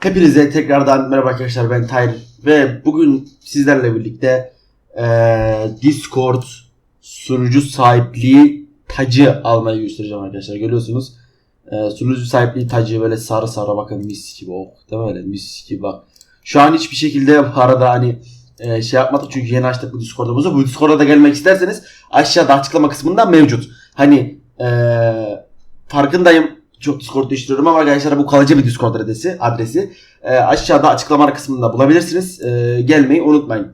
Hepinize tekrardan merhaba arkadaşlar ben Tahir ve bugün sizlerle birlikte eee, Discord sunucu sahipliği tacı almayı göstereceğim arkadaşlar görüyorsunuz. Eee, sunucu sahipliği tacı böyle sarı sarı bakın mis gibi oh değil mi öyle mis gibi bak. Şu an hiçbir şekilde bu arada hani eee, şey yapmadık çünkü yeni açtık bu Discord'umuzu. Bu Discord'a da gelmek isterseniz aşağıda açıklama kısmında mevcut. Hani eee, farkındayım çok Discord değiştiriyorum ama arkadaşlar bu kalıcı bir Discord adresi. adresi. Ee, aşağıda açıklama kısmında bulabilirsiniz. Ee, gelmeyi unutmayın.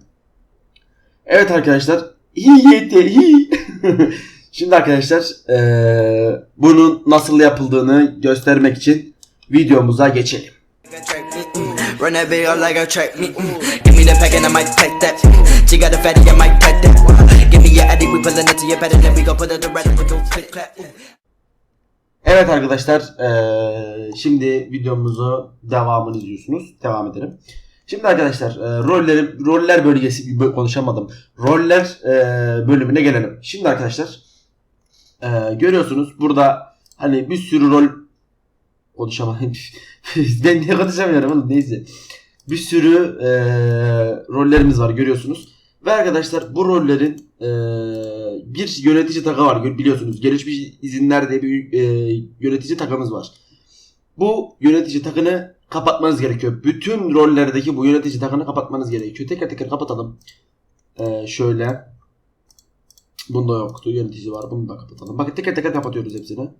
Evet arkadaşlar. Hi yeti hi. Şimdi arkadaşlar ee, bunun nasıl yapıldığını göstermek için videomuza geçelim. Evet arkadaşlar şimdi videomuzu devamını izliyorsunuz. Devam edelim. Şimdi arkadaşlar rolleri, roller bölgesi konuşamadım. Roller bölümüne gelelim. Şimdi arkadaşlar görüyorsunuz burada hani bir sürü rol konuşamadım. ben niye konuşamıyorum oğlum neyse. Bir sürü rollerimiz var görüyorsunuz. Ve arkadaşlar bu rollerin e, bir yönetici takı var biliyorsunuz. Gelişmiş izinler diye bir e, yönetici takımız var. Bu yönetici takını kapatmanız gerekiyor. Bütün rollerdeki bu yönetici takını kapatmanız gerekiyor. Teker teker kapatalım. E, şöyle. Bunda yoktu. Yönetici var. Bunu da kapatalım. Bakın teker teker kapatıyoruz hepsini.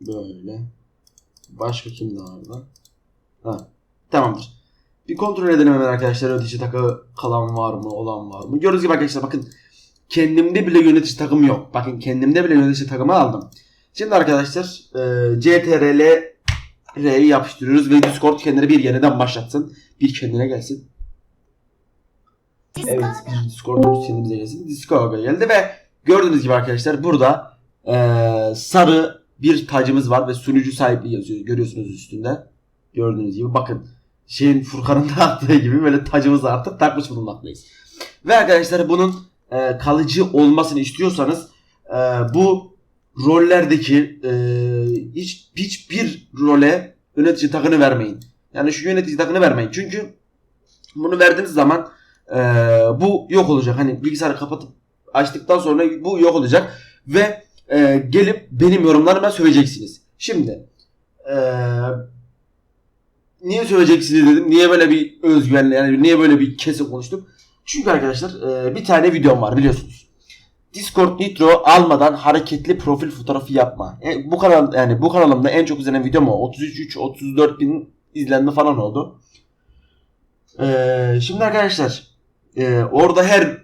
Böyle. Başka kim daha var? Ha. Tamamdır. Bir kontrol edelim hemen arkadaşlar yönetici takı kalan var mı olan var mı? Gördüğünüz gibi arkadaşlar bakın kendimde bile yönetici takım yok. Bakın kendimde bile yönetici takımı aldım. Şimdi arkadaşlar e, CTRL R'yi yapıştırıyoruz ve Discord kendini bir yeniden başlatsın. Bir kendine gelsin. Evet Discord'umuz kendimize gelsin. Discord'a geldi ve gördüğünüz gibi arkadaşlar burada e, sarı bir tacımız var ve sunucu sahipliği yazıyor. Görüyorsunuz üstünde. Gördüğünüz gibi bakın şeyin Furkan'ın da attığı gibi böyle tacımızı artık takmış bulunmaktayız. Ve arkadaşlar bunun e, kalıcı olmasını istiyorsanız e, bu rollerdeki e, hiç hiçbir role yönetici takını vermeyin. Yani şu yönetici takını vermeyin. Çünkü bunu verdiğiniz zaman e, bu yok olacak. Hani bilgisayarı kapatıp açtıktan sonra bu yok olacak ve e, gelip benim yorumlarıma söyleyeceksiniz. Şimdi eee niye söyleyeceksiniz dedim. Niye böyle bir özgüvenle yani niye böyle bir kesin konuştum? Çünkü arkadaşlar e, bir tane videom var biliyorsunuz. Discord Nitro almadan hareketli profil fotoğrafı yapma. E, bu kanal yani bu kanalımda en çok izlenen videom o. 33 34 bin izlenme falan oldu. E, şimdi arkadaşlar e, orada her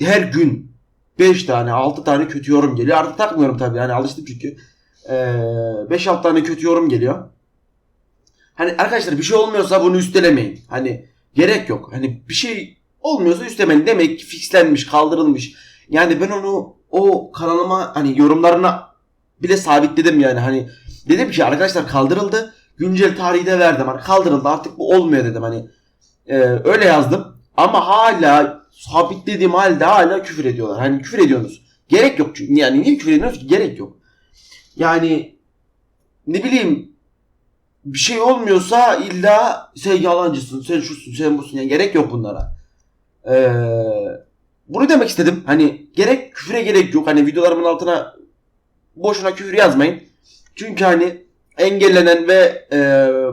her gün 5 tane 6 tane kötü yorum geliyor. Artık takmıyorum tabii yani alıştım çünkü. E, 5-6 tane kötü yorum geliyor. Hani arkadaşlar bir şey olmuyorsa bunu üstelemeyin. Hani gerek yok. Hani bir şey olmuyorsa üstelemeyin. Demek ki fixlenmiş, kaldırılmış. Yani ben onu o kanalıma hani yorumlarına bile sabitledim yani. Hani dedim ki arkadaşlar kaldırıldı. Güncel tarihi de verdim. Hani kaldırıldı artık bu olmuyor dedim hani. Ee, öyle yazdım. Ama hala sabitlediğim halde hala küfür ediyorlar. Hani küfür ediyorsunuz. Gerek yok çünkü. Yani niye küfür ediyorsunuz ki? Gerek yok. Yani ne bileyim bir şey olmuyorsa illa sen yalancısın, sen şusun, sen busun. Yani gerek yok bunlara. Ee, bunu demek istedim. Hani gerek küfüre gerek yok. Hani videolarımın altına boşuna küfür yazmayın. Çünkü hani engellenen ve e,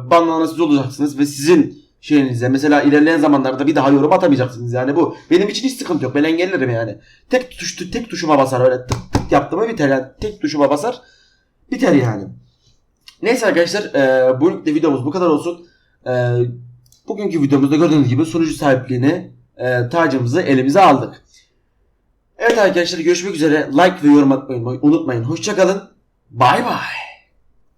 banlanan siz olacaksınız ve sizin şeyinize mesela ilerleyen zamanlarda bir daha yorum atamayacaksınız yani bu benim için hiç sıkıntı yok ben engellerim yani tek tuş tek tuşuma basar öyle tık tık yaptım mı biter yani tek tuşuma basar biter yani Neyse arkadaşlar e, bu de videomuz bu kadar olsun. E, bugünkü videomuzda gördüğünüz gibi sunucu sahipliğini e, tacımızı elimize aldık. Evet arkadaşlar görüşmek üzere. Like ve yorum atmayı unutmayın. Hoşçakalın. Bay bay.